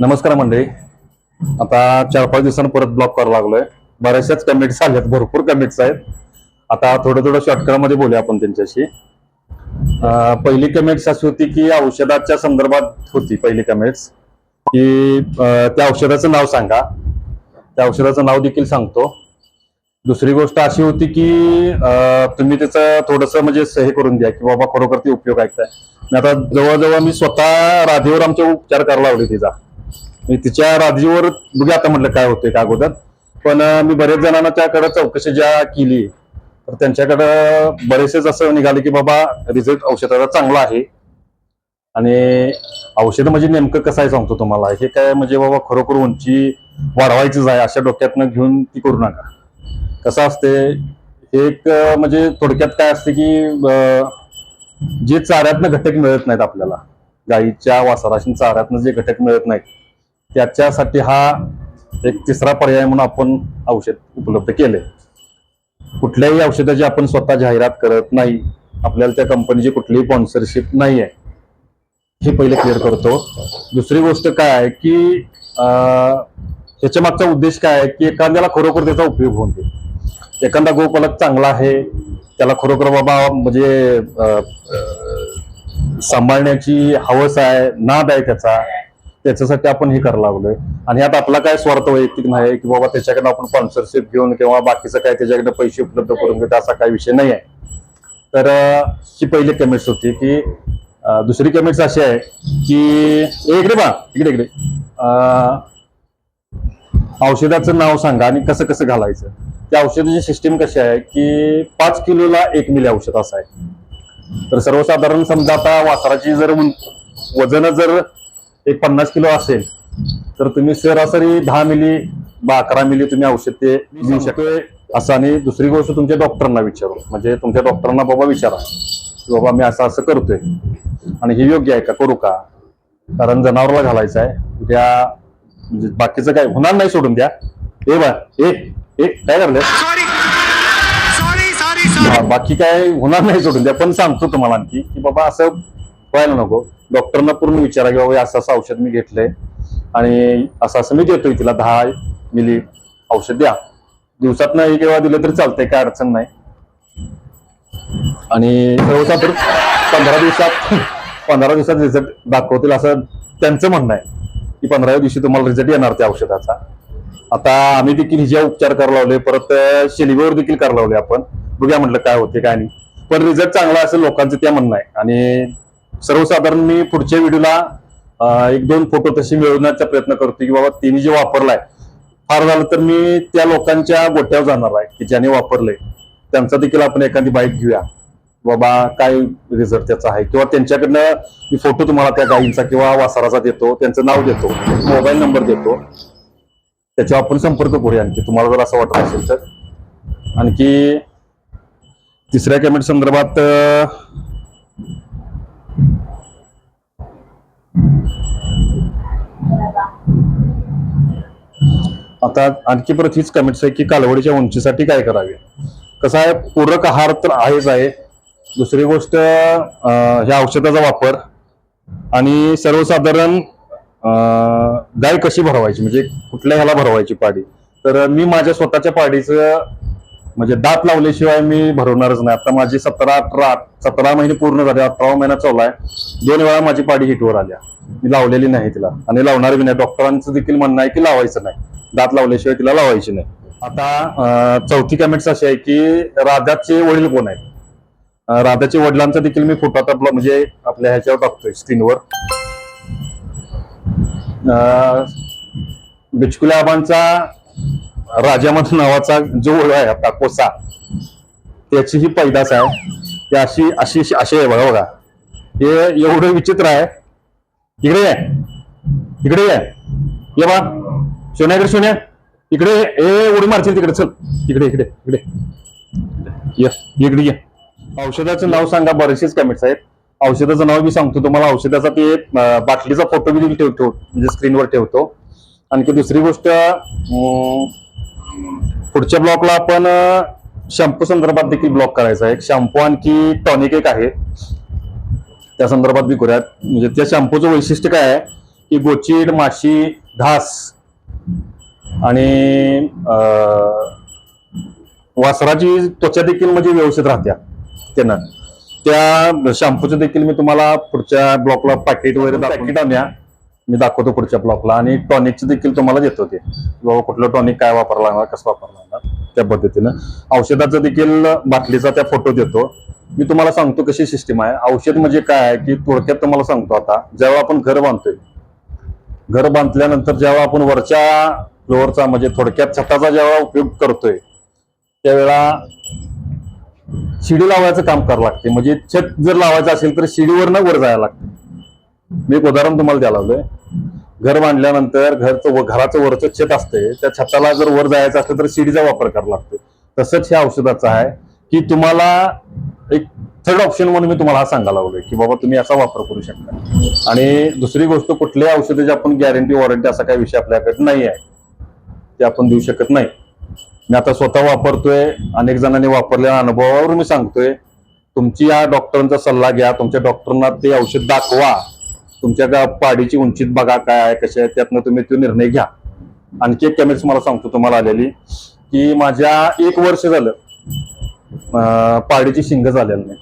नमस्कार मंडळी. आता चार पाच दिवसांनी परत ब्लॉक करायला लागलोय. बऱ्याचशाच कमेंट्स आल्यात भरपूर कमेंट्स आहेत. आता थोडं थोडं शॉर्टकटमध्ये बोलूया आपण त्यांच्याशी. पहिली कमेंट्स अशी होती की औषधाच्या संदर्भात होती पहिली कमेंट्स की त्या औषधाचं नाव सांगा. त्या औषधाचं नाव देखील सांगतो. दुसरी गोष्ट अशी होती की तुम्ही त्याचं थोडंसं म्हणजे हे करून द्या की बाबा खरोखर ती उपयोग ऐकताय मी आता जवळजवळ मी स्वतः राधेवर आमचे उपचार करायला लावले तिचा. तिच्या राजीवर बघा आता म्हटलं काय होतंय का अगोदर. पण मी बरेच जणांना त्याकडे चौकशी ज्या केली तर त्यांच्याकडं बरेचसेच असं निघाले की बाबा रिझल्ट औषधाचा चांगला आहे. आणि औषध म्हणजे नेमकं कसं आहे सांगतो तुम्हाला. हे काय म्हणजे बाबा खरोखर उंची वाढवायचीच आहे अशा डोक्यातनं घेऊन ती करू नका. कसं असते एक म्हणजे थोडक्यात काय असते की जे चाऱ्यातनं घटक मिळत नाहीत आपल्याला गाईच्या वासराशी चाऱ्यातनं जे घटक मिळत नाहीत त्याच्यासाठी हा एक तिसरा पर्याय म्हणून आपण औषध उपलब्ध केले. कुठल्याही औषधाची आपण स्वतः जाहिरात करत नाही आपल्याला त्या कंपनीची कुठलीही स्पॉन्सरशिप नाही आहे हे पहिले क्लिअर करतो. दुसरी गोष्ट काय आहे की ह्याच्या मागचा उद्देश काय आहे की एखाद्याला खरोखर त्याचा उपयोग होऊन दे एखादा गोपालक चांगला आहे त्याला खरोखर बाबा म्हणजे सांभाळण्याची हवस आहे नाद आहे त्याचा त्याच्यासाठी आपण हे करायला लागलोय. आणि यात आपला काय स्वार्थ वैयक्तिक नाही की बाबा त्याच्याकडनं आपण स्पॉन्सरशिप घेऊन किंवा बाकीचं काय त्याच्याकडे पैसे उपलब्ध करून घेतो असा काही विषय नाही आहे. तर ही पहिली कमेंट्स होती की दुसरी कमेंट्स अशी आहे की इकडे बा इकडे इकडे. अं, औषधाचं नाव सांगा आणि कसं कसं घालायचं. त्या औषधाची सिस्टीम कशी आहे की पाच किलोला एक मिली औषध असं आहे. तर सर्वसाधारण समजा आता वासराची जर वजन जर एक पन्नास किलो असेल तर तुम्ही सरासरी दहा मिली बा अकरा मिली तुम्ही औषध ते देऊ शकतोय असं आणि दुसरी गोष्ट तुमच्या डॉक्टरांना विचारू. म्हणजे तुमच्या डॉक्टरांना बाबा विचारा की बाबा मी असं असं करतोय. आणि हे योग्य आहे का? करू का? कारण जनावरला घालायचं आहे. उद्या म्हणजे बाकीचं काय होणार नाही सोडून द्या. ए बा ए काय करले बाकी काय होणार नाही सोडून द्या. पण सांगतो तुम्हाला आणखी की बाबा असं व्हायला नको. डॉक्टरना पूर्ण विचारा की बाबा असं असं औषध मी घेतलंय आणि असं असं मी देतोय तिला दहा मिली औषध द्या. दिवसात नाही केव्हा दिलं तरी चालतंय काय अडचण नाही. आणि सर्वसाधारण पंधरा दिवसात पंधरा दिवसात रिझल्ट दाखवतील असं त्यांचं म्हणणं आहे. की पंधराव्या दिवशी तुम्हाला रिझल्ट येणार त्या औषधाचा. आता आम्ही देखील हिच्या उपचार करायला लावले परत शेलिगोवर देखील करायला लावले आपण. बघूया म्हटलं काय होते काय नाही. पण रिझल्ट चांगला असेल लोकांचं त्या म्हणणं आहे. आणि सर्वसाधारण मी पुढच्या व्हिडिओला एक दोन फोटो तसे मिळवण्याचा प्रयत्न करतो की बाबा तिने जे वापरलाय फार झालं तर मी त्या लोकांच्या गोट्यावर जाणार आहे की ज्याने वापरलंय. त्यांचा देखील आपण एखादी बाईक घेऊया. बाबा काय रिझल्ट त्याचा आहे? किंवा त्यांच्याकडनं मी फोटो तुम्हाला त्या गाईंचा किंवा वासाराचा देतो त्यांचं नाव देतो मोबाईल नंबर देतो. त्याच्यावर आपण संपर्क करूया आणखी. तुम्हाला जर असं वाटत असेल तर. आणखी तिसऱ्या कमेंट संदर्भात आता आणखी परत हीच कमेंट्स आहे की कालवडीच्या उंचीसाठी काय करावे? कसं आहे पूरक आहार तर आहेच आहे. दुसरी गोष्ट ह्या औषधाचा वापर आणि सर्वसाधारण गाय कशी भरवायची? म्हणजे कुठल्या ह्याला भरवायची पाडी? तर मी माझ्या स्वतःच्या पाडीचं म्हणजे दात लावल्याशिवाय मी भरवणारच नाही. आता माझी सतरा अठरा सतरा महिने पूर्ण झाले. अठरावा महिना चालू आहे. दोन वेळा माझी पाडी हिटवर आल्या मी लावलेली नाही तिला. आणि लावणार बी नाही. डॉक्टरांचं देखील म्हणणं आहे की लावायचं नाही. दात लावल्याशिवाय तिला लावायची नाही. आता चौथी कमेंट्स अशी आहे की राधाचे वडील कोण आहेत? राधाच्या वडिलांचा देखील मी फोटो आता म्हणजे आपल्या ह्याच्यावर टाकतोय स्क्रीनवर. बिचकुल्या आबांचा राजामन नावाचा जो ओळ आहे आपला कोसा त्याची ही पैदास आहे. ती अशी अशी अशी आहे बघा बघा. हे एवढं विचित्र आहे. इकडे ये. इकडे ये. ये बा. सोन्या इकडे सोन्या. इकडे ये. ए उडी मारशील तिकडे चल. इकडे इकडे इकडे. ये इकडे ये. औषधाचं नाव सांगा बरेचसेच कमेंट्स आहेत औषधाचं नाव मी सांगतो तुम्हाला. औषधाचा ते बाटलीचा फोटो मी ठेवतो. म्हणजे स्क्रीनवर ठेवतो. आणखी दुसरी गोष्ट पुढच्या ब्लॉकला आपण शॅम्पू संदर्भात देखील ब्लॉक करायचा आहे. शॅम्पू आणखी टॉनिक एक आहे. त्या संदर्भात बी करूयात म्हणजे त्या शॅम्पूचं वैशिष्ट्य काय आहे? की गोचीड माशी घास आणि वासराची त्वचा देखील म्हणजे व्यवस्थित राहत्या त्यानं. त्या शॅम्पूचं देखील मी तुम्हाला पुढच्या ब्लॉकला पॅकेट वगैरे पॅकेट आणूया. मी दाखवतो पुढच्या ब्लॉकला आणि टॉनिकचं देखील तुम्हाला देतो ते बाबा कुठलं टॉनिक काय वापरला लागणार कसं वापरला लागणार त्या पद्धतीनं. औषधाचं देखील बाटलीचा त्या फोटो देतो. मी तुम्हाला सांगतो कशी सिस्टीम आहे. औषध म्हणजे काय आहे की थोडक्यात तुम्हाला सांगतो आता. जेव्हा आपण घर बांधतोय घर बांधल्यानंतर जेव्हा आपण वरच्या फ्लोअरचा म्हणजे थोडक्यात छताचा जेव्हा उपयोग करतोय त्यावेळा शिडी लावायचं काम करावं लागते. म्हणजे छत जर लावायचं असेल तर शिडीवरनं वर जायला लागते. मी एक उदाहरण तुम्हाला द्यायला आलोय घर बांधल्यानंतर घरचं घराचं वरचं छत असते त्या छताला जर वर जायचं असलं तर शिडीचा वापर करावा लागतो तसंच ह्या औषधाचं आहे की तुम्हाला एक थर्ड ऑप्शन म्हणून मी तुम्हाला हा सांगायला लागलोय की बाबा तुम्ही असा वापर करू शकता. आणि दुसरी गोष्ट कुठल्याही औषधाची आपण गॅरंटी वॉरंटी असा काही विषय आपल्याकडे नाही आहे. ते आपण देऊ शकत नाही. मी आता स्वतः वापरतोय अनेक जणांनी वापरलेल्या अनुभवावर मी सांगतोय. तुमची या डॉक्टरांचा सल्ला घ्या तुमच्या डॉक्टरांना ते औषध दाखवा. तुमच्या गा- पाडीची उंचीत बघा काय आहे कसे आहे त्यातनं तुम्ही तो निर्णय घ्या. आणखी एक कमेंट्स मला सांगतो तुम्हाला आलेली की माझ्या एक वर्ष झालं पाडीची शिंग झालेलं नाही.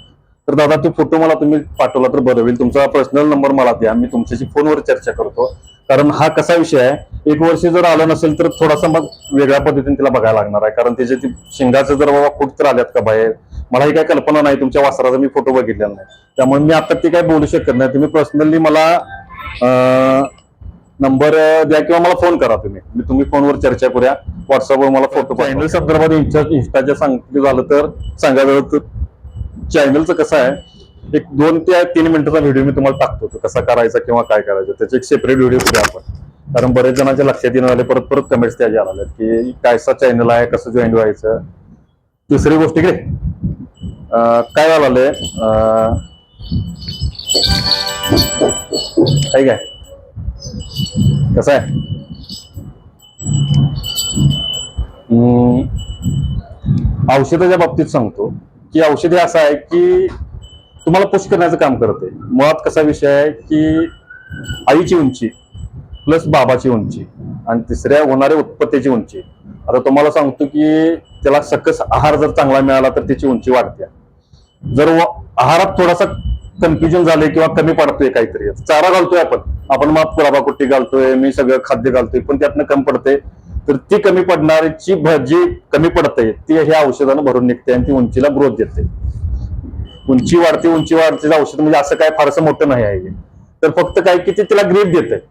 तर दादा तो फोटो मला तुम्ही पाठवला तर बरं होईल. तुमचा पर्सनल नंबर मला द्या. मी तुमच्याशी फोनवर चर्चा करतो. कारण हा कसा विषय आहे एक वर्ष जर आलं नसेल तर थोडासा मग वेगळ्या पद्धतीने तिला बघायला लागणार आहे. कारण त्याचे ती शिंगाचं जर बाबा खूप तर आल्यात का बाहेर? मला ही काही कल्पना नाही तुमच्या वासराचा मी फोटो बघितलेला नाही. त्यामुळे मी आता ते काही बोलू शकत नाही. तुम्ही पर्सनली मला नंबर द्या किंवा मला फोन करा तुम्ही. मी तुम्ही फोनवर चर्चा करूया. व्हॉट्सअपवर मला फोटो चॅनल संदर्भात इंस्टा इंस्टाच्या सांगितलं झालं तर सांगायचं तर. चॅनलचं कसं आहे? एक दोन ते तीन मिनिटाचा व्हिडिओ मी तुम्हाला टाकतो. तो कसा करायचा किंवा काय करायचं त्याचे एक सेपरेट व्हिडिओ करूया आपण. कारण बरेच जणांच्या लक्षात येणं आले परत परत कमेंट्स त्याच्या आल्या की कायसा चॅनल आहे कसं जॉईन व्हायचं. दुसरी गोष्ट इकडे अं, काय झालेलं आहे काय काय कसं आहे? औषधाच्या बाबतीत सांगतो की औषधे असं आहे की तुम्हाला पुश करण्याचं काम करते. मुळात कसा विषय आहे की आईची उंची प्लस बाबाची उंची आणि तिसऱ्या होणाऱ्या उत्पत्तीची उंची. आता तुम्हाला सांगतो की त्याला सकस आहार जर चांगला मिळाला तर त्याची उंची वाढते. जर आहारात थोडासा कन्फ्युजन झाले किंवा कमी पडतोय काहीतरी. चारा घालतोय आपण. आपण माप कुराबा कुट्टी घालतोय मी सगळं खाद्य घालतोय पण त्यातनं कमी पडते तर ती कमी पडणारीची भ- जी कमी पडते ती ह्या औषधानं भरून निघते आणि ती उंचीला ग्रोथ देते उंची वाढते उंची वाढते औषध म्हणजे असं काय फारसं मोठं नाही आहे. तर फक्त काय की ते तिला ग्रीप देते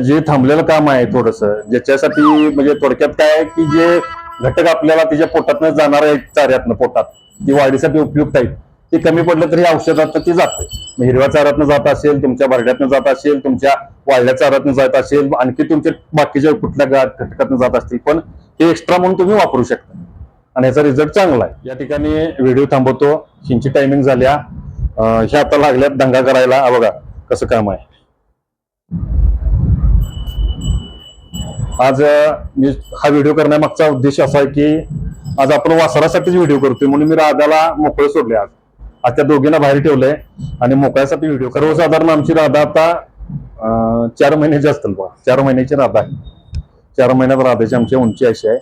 जे थांबलेलं काम आहे थोडस ज्याच्यासाठी म्हणजे थोडक्यात काय आहे की जे घटक आपल्याला तिच्या पोटातनं जाणार आहे चाऱ्यातनं पोटात ती वाढीसाठी उपयुक्त आहेत ते कमी पडलं तरी औषधात ती जाते. मग हिरव्या चाऱ्यातनं जात असेल तुमच्या भरड्यातनं जात असेल तुमच्या वाढल्या चाऱ्यातनं जात असेल आणखी तुमच्या बाकीच्या कुठल्या घटकातनं जात असतील पण हे एक्स्ट्रा म्हणून तुम्ही वापरू शकता. आणि याचा रिझल्ट चांगला आहे. या ठिकाणी व्हिडिओ थांबवतो. हिंची टायमिंग झाल्या ह्या आता लागल्यात दंगा करायला. बघा कसं काम आहे. आज मी हा व्हिडिओ करण्यामागचा उद्देश असा आहे की आज आपण वासरासाठीच व्हिडिओ करतोय म्हणून मी राधाला मोकळे सोडले आज. आज त्या दोघींना बाहेर ठेवलंय आणि मोकळ्यासाठी व्हिडिओ सर्वसाधारण आमची राधा आता चार महिन्याची असतील बघा चार महिन्याची राधा आहे. चार महिन्यात राधाची आमची उंची अशी आहे.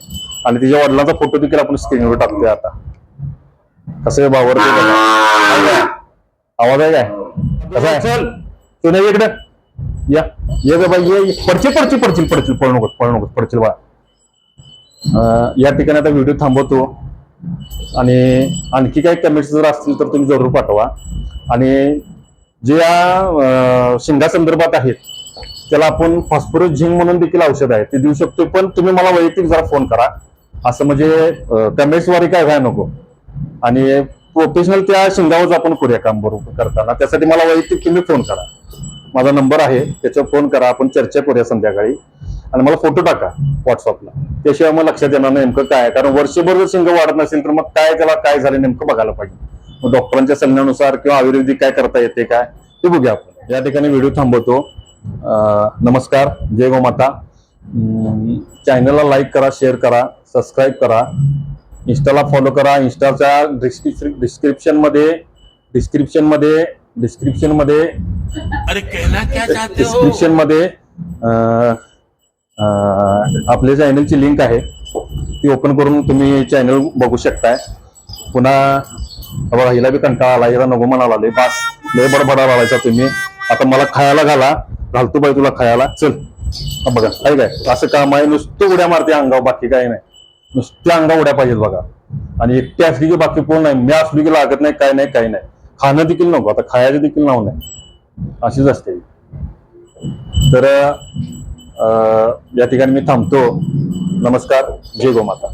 आणि तिच्या वडिलांचा फोटो देखील आपण स्क्रीनवर टाकतोय आता. कसं बावर आवाज आहे काय? कसं आहे? चल. तू नाही इकडे? या. ये ग बाई ये ये. पडची पडची पडशील पडशील. पळू नकोस पळू नकोस पडशील बा या ठिकाणी आता व्हिडिओ थांबवतो. आणि आणखी काही कमेंट्स जर असतील तर तुम्ही जरूर पाठवा. आणि जे या शिंगा संदर्भात आहेत त्याला आपण फॉस्फरस झिंक म्हणून देखील औषध आहे. ते देऊ शकतो पण तुम्ही मला वैयक्तिक जरा फोन करा. असं म्हणजे कमेंट्स वारी काय व्हाय नको. आणि प्रोफेशनल त्या शिंगावर आपण करूया काम बरोबर करताना. त्यासाठी मला वैयक्तिक तुम्ही फोन करा. माझा नंबर आहे त्याच्यावर फोन करा आपण चर्चा करूया संध्याकाळी. आणि मला फोटो टाका व्हॉट्सअपला त्याशिवाय मग लक्षात येणार नाही नेमकं काय कारण वर्षभर जर शिंग वाढत नसेल तर मग काय त्याला काय झालं नेमकं बघायला पाहिजे. मग डॉक्टरांच्या सल्ल्यानुसार किंवा आयुर्वेदिक काय करता येते काय ते बघूया आपण. या ठिकाणी व्हिडिओ थांबवतो. नमस्कार. जय गो माता. चॅनलला लाईक करा शेअर करा सबस्क्राईब करा. इन्स्टाला फॉलो करा. इन्स्टाच्या डिस्क्रिप्शन डिस्क्रिप्शनमध्ये डिस्क्रिप्शनमध्ये डिस्क्रिप्शनमध्ये अरे कहना क्या चाहते हो? डिस्क्रिप्शनमध्ये आपले आपल्या चॅनलची लिंक आहे. ती ओपन करून तुम्ही चॅनल बघू शकताय. पुन्हा बघा हिला बी कंटाळा आला हिला नको म्हणाला लय बास लय बडबडा लावायचा तुम्ही. आता मला खायला घाला. घालतो बाई तुला खायला. चल. बघा काय काय? असं काम आहे. नुसतं उड्या मारते अंगावर बाकी काय नाही. नुसत्या अंगा उड्या पाहिजेत बघा. आणि एकटी असली की बाकी कोण नाही. मी असली की लागत नाही काय नाही काय नाही. खाणं देखील नको. आता खायचं देखील नाव नाही. अशीच असते. तर अं, या ठिकाणी मी थांबतो. नमस्कार. जय गोमाता.